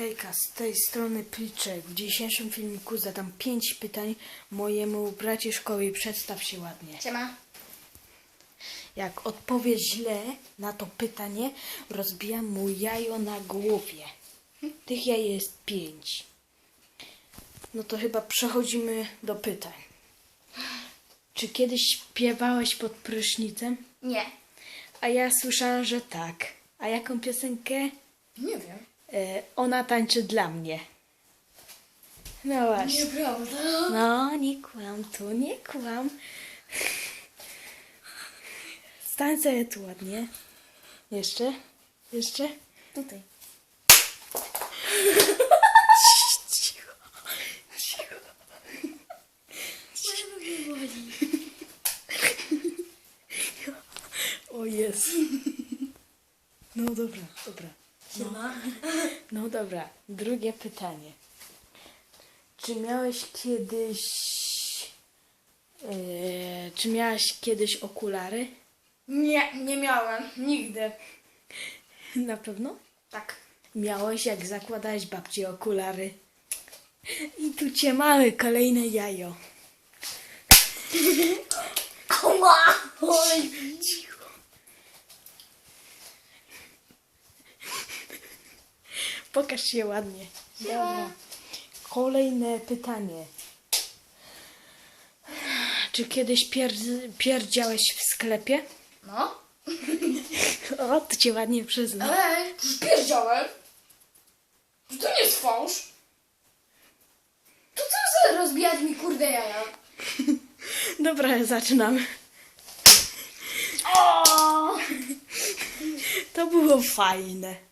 Hejka, z tej strony Pliczek. W dzisiejszym filmiku zadam 5 pytań mojemu bracie szkoły. Przedstaw się ładnie. Siema. Jak odpowie źle na to pytanie, rozbijam mu jajo na głowie. Tych jaj jest 5. No to chyba przechodzimy do pytań. Czy kiedyś śpiewałeś pod prysznicem? Nie. A ja słyszałam, że tak. A jaką piosenkę? Nie wiem. E, ona tańczy dla mnie. No właśnie. Nieprawda. No, nie kłam, tu nie kłam. Stań sobie tu ładnie. Jeszcze? Jeszcze? Tutaj. Cicho. Cicho. O jest. No dobra, dobra. Siema. No dobra, drugie pytanie. Czy miałeś kiedyś. e, czy miałaś kiedyś okulary? Nie, nie miałem. Nigdy. Na pewno? Tak. Miałeś, jak zakładałeś babci okulary. I tu cię mamy, kolejne jajo. Oj. Cicho. Pokaż się ładnie. Dobra. Kolejne pytanie. Czy kiedyś pier pierdziałeś w sklepie? No. O, to cię ładnie przyzna. Ej, pierdziałem. To nie jest fałsz. To co za rozbijać mi kurde jaja? Dobra, zaczynamy. O! To było fajne.